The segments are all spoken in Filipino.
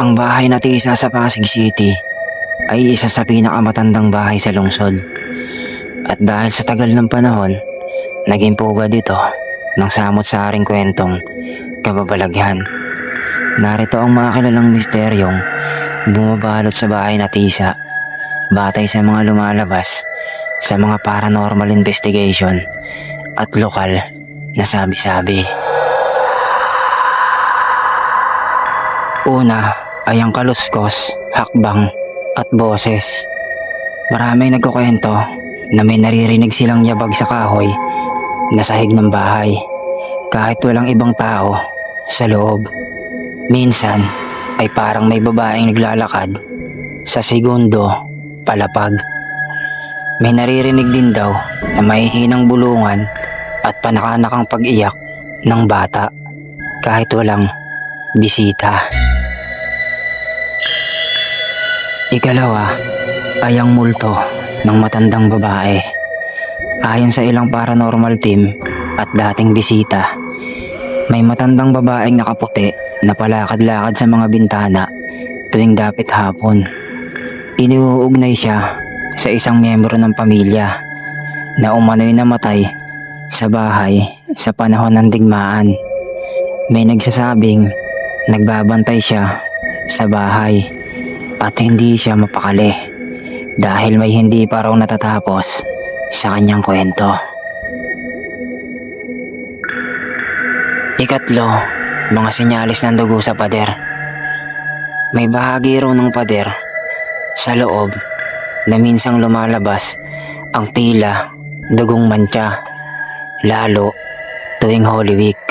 Ang bahay na tisa sa Pasig City ay isa sa pinakamatandang bahay sa lungsod. At dahil sa tagal ng panahon, naging pugad ito ng samot-saring kwentong kababalaghan. Narito ang mga kilalang misteryong bumabalot sa bahay na tisa batay sa mga lumalabas sa mga paranormal investigation at lokal na sabi-sabi. Una ay ang kaluskos, hakbang at boses. Maraming nagkukwento na may naririnig silang yabag sa kahoy na sahig ng bahay kahit walang ibang tao sa loob. Minsan ay parang may babaeng naglalakad sa segundo palapag. May naririnig din daw na may hinang bulungan at panakanakang pag-iyak ng bata kahit walang bisita. Ikalawa ay ang multo ng matandang babae. Ayon sa ilang paranormal team at dating bisita, may matandang babaeng nakaputi na palakad-lakad sa mga bintana tuwing dapit hapon. Iniuugnay siya sa isang miyembro ng pamilya na umano'y namatay sa bahay sa panahon ng digmaan. May nagsasabing nagbabantay siya sa bahay at hindi siya mapakali dahil may hindi pa raw natatapos sa kanyang kwento. Ikatlo, mga senyalis ng dugo sa pader. May bahagi raw ng pader sa loob na minsang lumalabas ang tila dugong mantsa lalo tuwing Holy Week.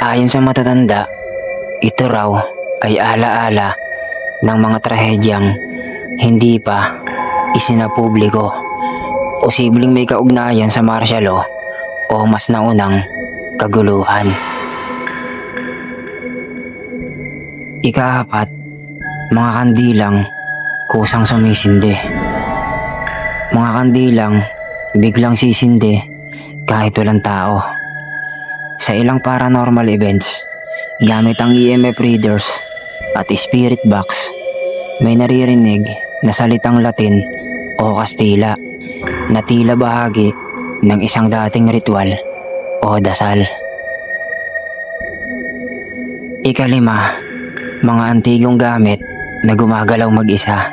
Ayon sa matatanda, ito raw ay alaala ng mga trahedyang hindi pa isinapubliko. Posibleng may kaugnayan sa martial law o mas naunang kaguluhan. Ikaapat, mga kandilang kusang sumisindi. Mga kandilang biglang sisindi kahit walang tao. Sa ilang paranormal events, gamit ang EMF readers at spirit box, may naririnig na salitang Latin o Kastila na tila bahagi ng isang dating ritual o dasal. Ikalima, mga antigong gamit na gumagalaw mag-isa.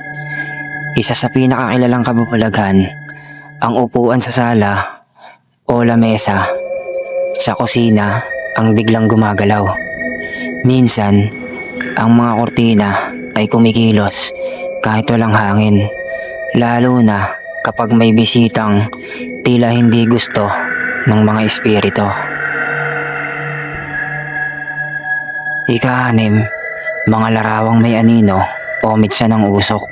Isa sa pinakakilalang kababalagan, ang upuan sa sala o lamesa. Sa kusina, ang biglang gumagalaw. Minsan, ang mga kortina ay kumikilos kahit walang hangin. Lalo na kapag may bisitang tila hindi gusto ng mga espiritu. Ika-anim, mga larawang may anino o mitsa ng usok.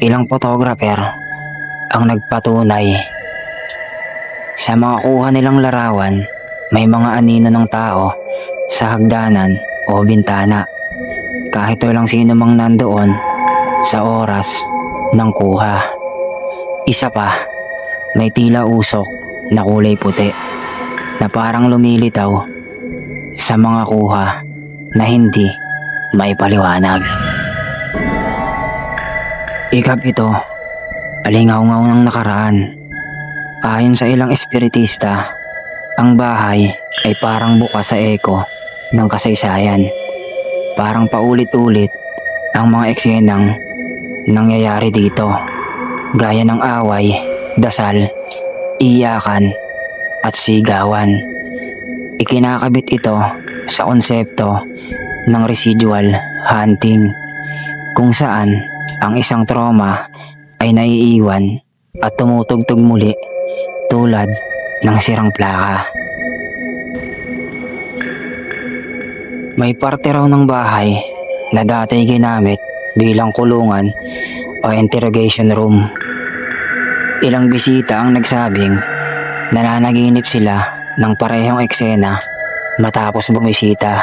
Ilang photographer ang nagpatunay. Sa mga kuha nilang larawan, may mga anino ng tao sa hagdanan o bintana. Kahit walang sino mang nandoon sa oras ng kuha. Isa pa, may tila usok na kulay puti na parang lumilitaw sa mga kuha na hindi may paliwanag. Ikapito, alingaw-ngaw ng nakaraan. Ayon sa ilang espiritista, ang bahay ay parang bukas sa eko ng kasaysayan. Parang paulit-ulit ang mga eksenang nangyayari dito. Gaya ng away, dasal, iyakan, at sigawan. Ikinakabit ito sa konsepto ng residual hunting kung saan ang isang trauma ay naiiwan at tumutugtog muli tulad ng sirang plaka. May parte raw ng bahay na dati ginamit bilang kulungan o interrogation room. Ilang bisita ang nagsabing nananaginip sila ng parehong eksena matapos bumisita.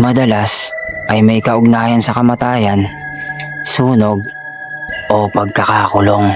Madalas ay may kaugnayan sa kamatayan, sunog o pagkakakulong.